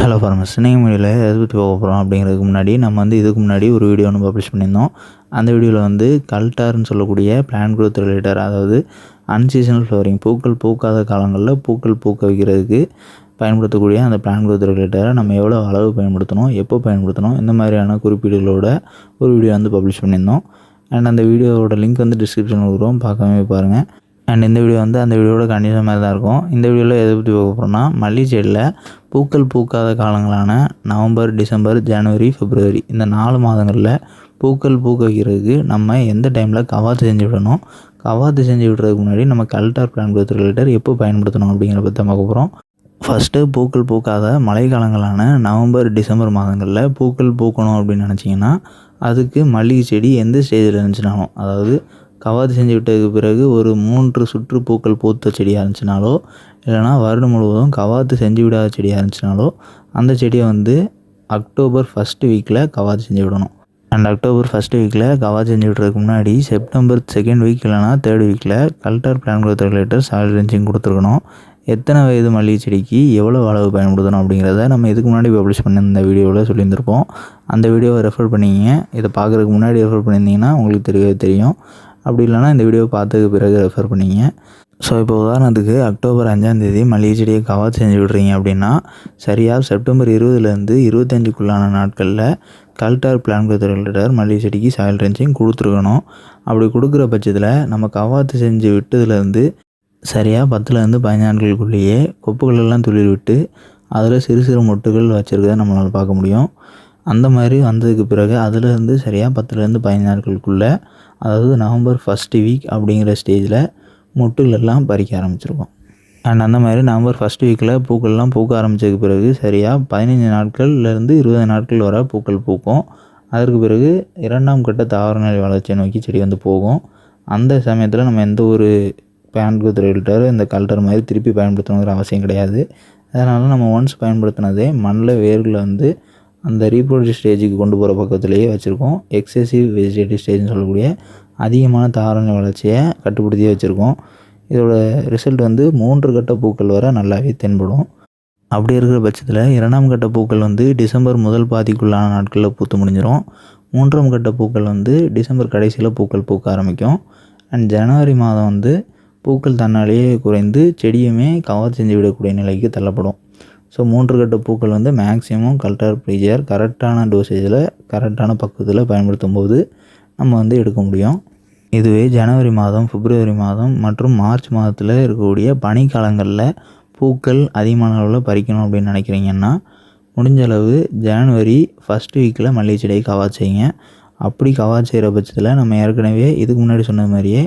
Hello ஃபார்மஸ் நீங்கள் மீடியில் எதை பற்றி போக போகிறோம் அப்படிங்கிறதுக்கு முன்னாடி நம்ம வந்து இதுக்கு முன்னாடி ஒரு வீடியோ ஒன்று பப்ளிஷ் பண்ணியிருந்தோம். அந்த வீடியோவில் வந்து கல்டார்னு சொல்லக்கூடிய பிளான் குரோத் ரிலேட்டர் அதாவது அன்சீசனல் ஃப்ளவரிங் பூக்கள் பூக்காத காலங்களில் பூக்கள் பூக்க வைக்கிறதுக்கு பயன்படுத்தக்கூடிய அந்த பிளான் குரோத் ரிலேட்டரை நம்ம எவ்வளோ அளவு பயன்படுத்தணும் எப்போ பயன்படுத்தணும் இந்த மாதிரியான குறிப்பீடுகளோட ஒரு வீடியோ வந்து பப்ளிஷ் பண்ணியிருந்தோம். அண்ட் அந்த வீடியோவோட லிங்க் வந்து டிஸ்கிரிப்ஷனில் வரும் பார்க்கவே பாருங்கள் அண்ட் இந்த வீடியோ வந்து அந்த வீடியோட கண்டிஷன் மாதிரி தான் இருக்கும். இந்த வீடியோவில் எதை பற்றி பார்க்க போகிறோம்னா மல்லி செடியில் பூக்கள் பூக்காத காலங்களான நவம்பர் டிசம்பர் ஜனவரி பிப்ரவரி இந்த நாலு மாதங்களில் பூக்கள் பூக்க வைக்கிறதுக்கு நம்ம எந்த டைமில் கவாத்து செஞ்சு விடணும்? கவாத்து செஞ்சு விடுறதுக்கு முன்னாடி நம்ம கல்டார் பிளான் growth ரிலேட்டர் எப்போ பயன்படுத்தணும் அப்படிங்கிற பற்றி பார்க்க போகிறோம் ஃபஸ்ட்டு பூக்கள் பூக்காத மழைக்காலங்களான நவம்பர் டிசம்பர் மாதங்களில் பூக்கள் பூக்கணும் அப்படின்னு நினச்சிங்கன்னா அதுக்கு மல்லிகை செடி எந்த ஸ்டேஜில் இருந்துச்சுனாலும் அதாவது கவாத்து செஞ்சு விட்டதுக்கு பிறகு ஒரு மூன்று சுற்று பூக்கள் பூத்த செடியாக இருந்துச்சுனாலோ இல்லைனா வருடம் முழுவதும் கவாத்து செஞ்சு விடாத செடியாக இருந்துச்சுனாலோ அந்த செடியை வந்து அக்டோபர் ஃபஸ்ட்டு வீக்கில் கவாத்து செஞ்சு விடணும். அண்ட் அக்டோபர் ஃபஸ்ட்டு வீக்கில் கவாத்து செஞ்சு விடுறதுக்கு முன்னாடி செப்டம்பர் செகண்ட் வீக் இல்லைனா தேர்ட் வீக்கில் கல்டர் பிளான் கொடுத்த ரெகுலேட்டர் சாயில் ரெஞ்சிங் கொடுத்துருக்கணும். எத்தனை வயது மல்லிகை செடிக்கு எவ்வளோ அளவு பயன்படுத்தணும் அப்படிங்கிறத நம்ம இதுக்கு முன்னாடி பப்ளிஷ் பண்ண இந்த வீடியோவில் சொல்லியிருந்திருப்போம். அந்த வீடியோவை ரெஃபர் பண்ணிங்க. இதை பார்க்குறதுக்கு முன்னாடி ரெஃபர் பண்ணியிருந்தீங்கன்னா உங்களுக்கு தெரியவே தெரியும். அப்படி இல்லைனா இந்த வீடியோவை பார்த்ததுக்கு பிறகு ரெஃபர் பண்ணிங்க. ஸோ இப்போ உதாரணத்துக்கு அக்டோபர் அஞ்சாந்தேதி மளிகை செடியை கவாத்து செஞ்சு விட்றீங்க அப்படின்னா சரியாக செப்டம்பர் இருபதுலேருந்து இருபத்தஞ்சுக்குள்ளான நாட்களில் கல்டார் பிளான் கொடுத்துருக்கிட்டார் மளிகை மல்லிகை செடிக்கு சாயல் ரெஞ்சிங் கொடுத்துருக்கணும். அப்படி கொடுக்குற பட்சத்தில் நம்ம கவாத்து செஞ்சு விட்டதுலேருந்து சரியாக பத்துலேருந்து பதினஞ்சு கொப்புகளெல்லாம் துளிர் விட்டு அதில் சிறு சிறு மொட்டுகள் வச்சுருக்கத நம்மளால் பார்க்க முடியும். அந்த மாதிரி வந்ததுக்கு பிறகு அதுலேருந்து சரியாக பத்துலேருந்து பதினஞ்சு நாட்களுக்குள்ளே அதாவது நவம்பர் ஃபஸ்ட்டு வீக் அப்படிங்கிற ஸ்டேஜில் முட்டுகளெல்லாம் பறிக்க ஆரம்பிச்சிருக்கோம். அண்ட் அந்த மாதிரி நவம்பர் ஃபஸ்ட் வீக்கில் பூக்கள்லாம் பூக்க ஆரம்பித்ததுக்கு பிறகு சரியாக பதினஞ்சு நாட்கள்லேருந்து இருபது நாட்கள் வர பூக்கள் பூக்கும். அதற்கு பிறகு இரண்டாம் கட்ட தாவர நிலை வளர்ச்சியை நோக்கி செடி வந்து போகும். அந்த சமயத்தில் நம்ம எந்த ஒரு பேன் குத் இந்த கல்டர் மாதிரி திருப்பி பயன்படுத்தணுங்கிற அவசியம் கிடையாது. அதனால் நம்ம ஒன்ஸ் பயன்படுத்தினதே மண்ணில் வேர்களை வந்து அந்த ரீப்ரொடக்டிவ் ஸ்டேஜுக்கு கொண்டு போகிற பக்கத்துலேயே வச்சுருக்கோம். எக்ஸசிவ் வெஜிடேட்டிவ் ஸ்டேஜ்னு சொல்லக்கூடிய அதிகமான தாவரநிலை வளர்ச்சியை கட்டுப்படுத்தியே வச்சுருக்கோம். இதோட ரிசல்ட் வந்து மூன்று கட்ட பூக்கள் வரை நல்லாவே தென்படும். அப்படி இருக்கிற பட்சத்தில் இரண்டாம் கட்ட பூக்கள் வந்து டிசம்பர் முதல் பாதிக்குள்ளான நாட்களில் பூத்து முடிஞ்சிடும் மூன்றாம் கட்ட பூக்கள் வந்து டிசம்பர் கடைசியில் பூக்கள் பூக்க ஆரம்பிக்கும். அண்ட் ஜனவரி மாதம் வந்து பூக்கள் தன்னாலேயே குறைந்து செடியுமே கவர் செஞ்சு விடக்கூடிய நிலைக்கு தள்ளப்படும். ஸோ மூன்று கட்ட பூக்கள் வந்து மேக்ஸிமம் கல்டர் ப்ரீஜர் கரெக்டான டோசேஜில் கரெக்டான பக்குவத்தில் பயன்படுத்தும் போது நம்ம வந்து எடுக்க முடியும். இதுவே ஜனவரி மாதம் பிப்ரவரி மாதம் மற்றும் மார்ச் மாதத்தில் இருக்கக்கூடிய பனிக்காலங்களில் பூக்கள் அதிகமான அளவில் பறிக்கணும் அப்படின்னு நினைக்கிறீங்கன்னா முடிஞ்ச அளவு ஜனவரி ஃபஸ்ட் வீக்கில் மல்லிகை செடியை கவாச்சிங்க செய்யுங்க அப்படி கவாத் செய்கிற பட்சத்தில் நம்ம ஏற்கனவே இதுக்கு முன்னாடி சொன்ன மாதிரியே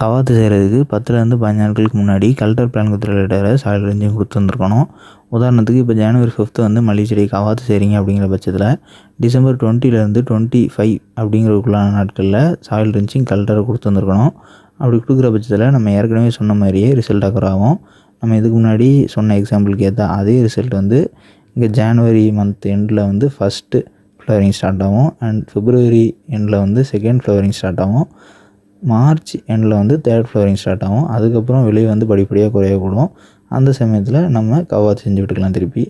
கவாத்து செய்கிறதுக்கு பத்துலேருந்து பதினஞ்சு நாட்களுக்கு முன்னாடி கல்டர் பிளான் குத்துற சாயில் ரெஞ்சும் கொடுத்துருந்துருக்கணும் உதாரணத்துக்கு இப்போ ஜனவரி ஃபிஃப்த்து வந்து மல்லிகை செடி கவாத்து செய்கிறீங்க அப்படிங்கிற பட்சத்தில் டிசம்பர் டுவெண்ட்டிலேருந்து டுவெண்ட்டி ஃபைவ் அப்படிங்கிறதுக்குள்ளான நாட்களில் சாயில் ரெஞ்சிங் கல்டரை கொடுத்துருந்துருக்கணும் அப்படி கொடுக்குற பட்சத்தில் நம்ம ஏற்கனவே சொன்ன மாதிரியே ரிசல்ட் அக்கர் ஆகும். நம்ம இதுக்கு முன்னாடி சொன்ன எக்ஸாம்பிளுக்கு ஏற்ற அதே ரிசல்ட் வந்து இங்கே ஜான்வரி மந்த் எண்டில் வந்து ஃபஸ்ட்டு ஃப்ளவரிங் ஸ்டார்ட் ஆகும். அண்ட் ஃபிப்ரவரி எண்டில் வந்து செகண்ட் ஃப்ளவரிங் ஸ்டார்ட் ஆகும். மார்ச் எண்டில் வந்து தேர்ட் ஃப்ளவரிங் ஸ்டார்ட் ஆகும். அதுக்கப்புறம் வெளியே வந்து படிப்படியாக குறையக்கூடும். அந்த சமயத்தில் நம்ம கவாத் செஞ்சு விட்டுக்கலாம் திருப்பி.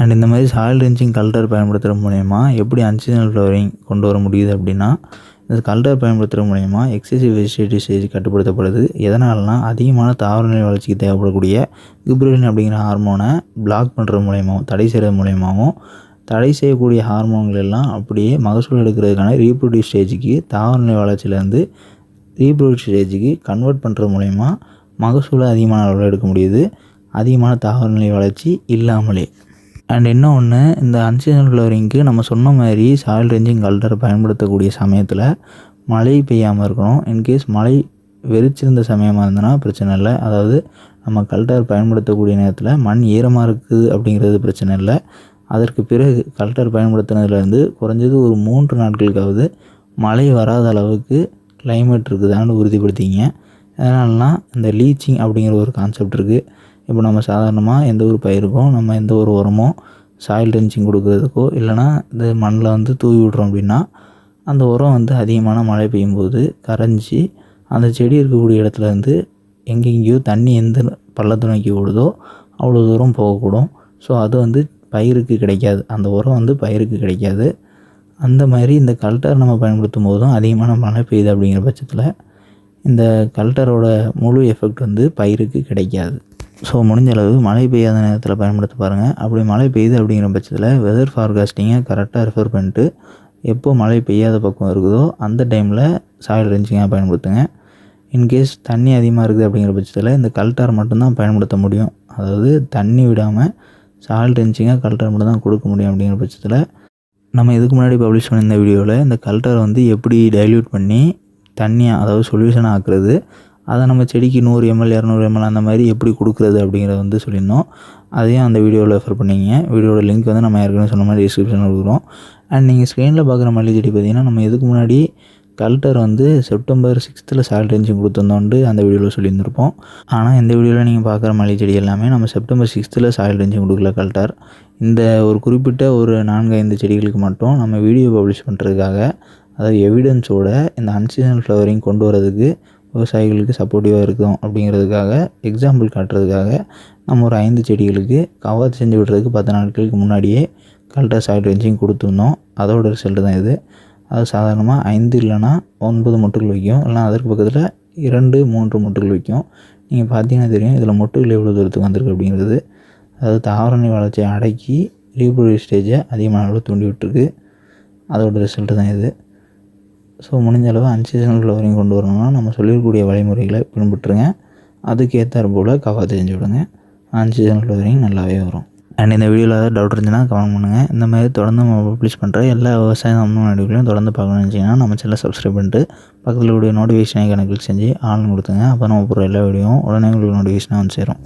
அண்ட் இந்த மாதிரி சாயில் ரெஞ்சிங் கல்டர் பயன்படுத்துகிற மூலயமா எப்படி அன்சீசனல் ஃப்ளவரிங் கொண்டு வர முடியுது அப்படின்னா இந்த கல்டர் பயன்படுத்துகிற மூலயமா எக்ஸசிவ் வெஜிடேட்டிவ் ஸ்டேஜ் கட்டுப்படுத்தப்படுது. எதனால்னா அதிகமான தாவரநிலை வளர்ச்சிக்கு தேவைப்படக்கூடிய கிப்ரிலின் அப்படிங்கிற ஹார்மோனை பிளாக் பண்ணுறது மூலயமாவும் தடை செய்கிறது மூலயமாவும் தடை செய்யக்கூடிய ஹார்மோன்கள் எல்லாம் அப்படியே மகசூல் எடுக்கிறதுக்கான ரீப்ரொடியூஸ் ஸ்டேஜுக்கு தாவரநிலை வளர்ச்சியிலேருந்து ரீப்ரொடியூஸ் ஸ்டேஜுக்கு கன்வெர்ட் பண்ணுறது மூலயமா மகசூலை அதிகமான அளவில் எடுக்க முடியுது. அதிகமான தாவரநிலை வளர்ச்சி இல்லாமலே. அண்ட் என்ன ஒன்று இந்த அன்சீசன் ஃப்ளவரிங்க்கு நம்ம சொன்ன மாதிரி சாயில் ரேஞ்சிங் கல்டரை பயன்படுத்தக்கூடிய சமயத்தில் மழை பெய்யாமல் இருக்கணும். இன்கேஸ் மழை வெறிச்சிருந்த சமயமாக இருந்ததுன்னா பிரச்சனை இல்லை. அதாவது நம்ம கல்டர் பயன்படுத்தக்கூடிய நேரத்தில் மண் ஈரமாக இருக்குது அப்படிங்கிறது பிரச்சனை இல்லை. அதற்கு பிறகு கல்டர் பயன்படுத்தினதுலேருந்து குறைஞ்சது ஒரு மூன்று நாட்களுக்காவது மழை வராத அளவுக்கு கிளைமேட் இருக்குதான்னு உறுதிப்படுத்திங்க அதனாலலாம் இந்த லீச்சிங் அப்படிங்கிற ஒரு கான்செப்ட் இருக்குது இப்போ நம்ம சாதாரணமாக எந்த ஒரு பயிருக்கும் நம்ம எந்த ஒரு உரமோ சாயில் ரெஞ்சிங் கொடுக்குறதுக்கோ இல்லைனா இந்த மண்ணில் வந்து தூவி விட்றோம் அப்படின்னா அந்த உரம் வந்து அதிகமான மழை பெய்யும்போது கரைஞ்சி அந்த செடி இருக்கக்கூடிய இடத்துல இருந்து எங்கெங்கேயோ தண்ணி எந்த பள்ளத்தை நோக்கி ஓடுதோ அவ்வளோ தூரம் போகக்கூடும். ஸோ அது வந்து பயிருக்கு கிடைக்காது. அந்த உரம் வந்து பயிருக்கு கிடைக்காது. அந்த மாதிரி இந்த கல்டர் நம்ம பயன்படுத்தும் போதும் அதிகமான மழை பெய்யுது அப்படிங்கிற பட்சத்தில் இந்த கல்டரோட முழு எஃபெக்ட் வந்து பயிருக்கு கிடைக்காது. ஸோ முடிஞ்ச அளவு மழை பெய்யாத நேரத்தில் பயன்படுத்த பாருங்கள் அப்படி மழை பெய்யுது அப்படிங்கிற பட்சத்தில் வெதர் ஃபார்காஸ்டிங்கை கரெக்டாக ரெஃபர் பண்ணிட்டு எப்போ மழை பெய்யாத பக்கம் இருக்குதோ அந்த டைமில் சாயில் ரெஞ்சிங்காக பயன்படுத்துங்க. இன்கேஸ் தண்ணி அதிகமாக இருக்குது அப்படிங்கிற பட்சத்தில் இந்த கல்டார் மட்டும்தான் பயன்படுத்த முடியும். அதாவது தண்ணி விடாமல் சாயில் ரெஞ்சிங்காக கல்டார் மட்டும் தான் கொடுக்க முடியும் அப்படிங்கிற பட்சத்தில் நம்ம இதுக்கு முன்னாடி பப்ளிஷ் பண்ணியிருந்த வீடியோவில் இந்த கல்டரை வந்து எப்படி டைல்யூட் பண்ணி தண்ணியாக அதாவது சொல்யூஷனாக ஆக்குறது அதை நம்ம செடிக்கு நூறு எம்எல் இரநூறு எம்எல் அந்த மாதிரி எப்படி கொடுக்குறது அப்படிங்கிறத வந்து சொல்லியிருந்தோம். அதையும் அந்த வீடியோவில் ரெஃபர் பண்ணிங்க. வீடியோட லிங்க் வந்து நம்ம ஏற்கனவே சொன்ன மாதிரி டிஸ்கிரிப்ஷனில் கொடுக்குறோம். அண்ட் நீங்கள் ஸ்க்ரீனில் பார்க்குற மல்லி செடி பார்த்திங்கன்னா நம்ம இதுக்கு முன்னாடி கல்டர் வந்து செப்டம்பர் சிக்ஸ்த்தில் சால் ரேஞ்சிங் கொடுத்துருந்தோன்ட்டு அந்த வீடியோவில் சொல்லியிருந்திருப்போம். ஆனால் இந்த வீடியோவில் நீங்கள் பார்க்குற மல்லிகை செடி எல்லாமே நம்ம செப்டம்பர் சிக்ஸ்த்தில் சாயில் ரேஞ்சிங் கொடுக்கல கல்டர் இந்த ஒரு குறிப்பிட்ட ஒரு நான்கு ஐந்து செடிகளுக்கு மட்டும் நம்ம வீடியோ பப்ளிஷ் பண்ணுறதுக்காக அதாவது எவிடன்ஸோட இந்த அன்சீசனல் ஃப்ளவரிங் கொண்டு வரதுக்கு விவசாயிகளுக்கு சப்போர்ட்டிவாக இருக்கும் அப்படிங்கிறதுக்காக எக்ஸாம்பிள் காட்டுறதுக்காக நம்ம ஒரு ஐந்து செடிகளுக்கு கவர் செஞ்சு விடுறதுக்கு பத்து நாட்களுக்கு முன்னாடியே கல்டர் சாயில் ரேஞ்சிங் கொடுத்துருந்தோம். அதோட ரிசல்ட்டு தான் இது. அது சாதாரணமாக ஐந்து இல்லைன்னா ஒன்பது மொட்டுகள் வைக்கும். இல்லைனா அதற்கு பக்கத்தில் இரண்டு மூன்று மொட்டுகள் வைக்கும். நீங்கள் பார்த்தீங்கன்னா தெரியும் இதில் மொட்டுகள் எவ்வளோ தூரத்துக்கு வந்திருக்கு அப்படிங்கிறது. அதாவது தாவரணி வளர்ச்சியை அடக்கி ரீப்ரொடியூஸ் ஸ்டேஜை அதிகமான அளவு தூண்டி விட்டுருக்கு. அதோட ரிசல்ட்டு தான் இது. ஸோ முடிஞ்ச அளவு அன்சீசனல் ஃப்ளவரிங் கொண்டு வரணும்னா நம்ம சொல்லியிருக்கக்கூடிய வழிமுறைகளை பின்பற்றுங்க. அதுக்கு போல் கவாத்து செஞ்சு விடுங்க. அன்சீசனல் ஃப்ளவரிங் நல்லாவே வரும். அண்ட் இந்த வீடியோவில் ஏதாவது டவுட் இருந்துச்சுன்னா கமெண்ட் பண்ணுங்கள் இந்த மாதிரி தொடர்ந்து நம்ம பப்ளிஷ் பண்ணுற எல்லா விவசாய நடவடிக்கைகளையும் தொடர்ந்து பார்க்கணும்னு நினச்சிங்கன்னா நம்ம சேனல் சப்ஸ்கிரைப் பண்ணிட்டு பக்கத்தில் கூடிய நோட்டிஃபிகேஷனை கணக்கு செஞ்சு ஆன் கொடுத்துங்க அப்போ நம்ம போகிற எல்லா வீடியோவும் உடனே உங்களுக்கு நோட்டிஃபிகேஷனாக வந்து சேரும்.